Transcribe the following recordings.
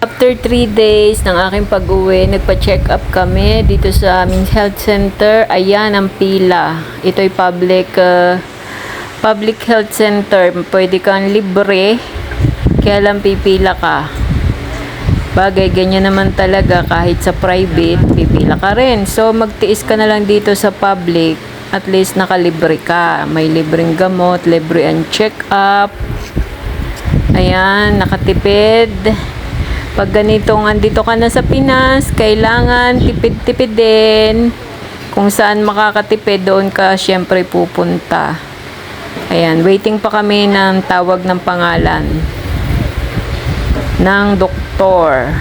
After 3 days ng aking pag-uwi, nagpa-check up kami dito sa aming health center. Ayan ang pila. Ito'y public uh, public health center. Pwede kang libre, kaya lang pipila ka. Bagay, ganyan naman talaga kahit sa private, pipila ka rin. So, magtiis ka na lang dito sa public. At least nakalibre ka. May libreng gamot, libre ang check-up. Ayan, nakatipid. Pag ganitong andito ka na sa Pinas, kailangan tipid-tipid din. Kung saan makakatipid, doon ka syempre pupunta. Ayan, waiting pa kami ng tawag ng pangalan ng doktor.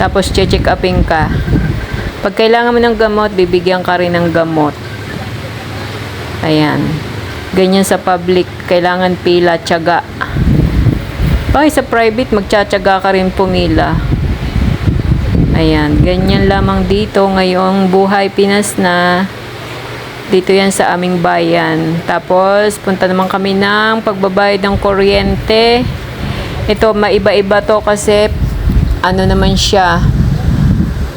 Tapos, check upin ka. Pag kailangan mo ng gamot, bibigyan ka rin ng gamot. Ayan. Ganyan sa public, kailangan pila, tiyaga. Bakit sa private, magtsatsaga ka rin pumila. Ayan, ganyan lamang dito ngayong buhay Pinas na. Dito yan sa aming bayan. Tapos, punta naman kami ng pagbabayad ng kuryente. Ito, maiba-iba to kasi ano naman siya.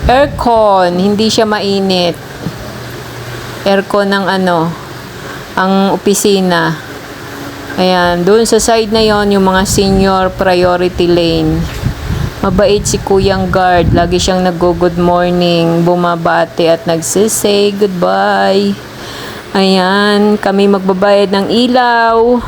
Aircon, hindi siya mainit. Aircon ng ano, ang opisina. Ayan, doon sa side na yon yung mga senior priority lane. Mabait si Kuyang Guard. Lagi siyang nag-good morning, bumabati at nagsisay goodbye. Ayan, kami magbabayad ng ilaw.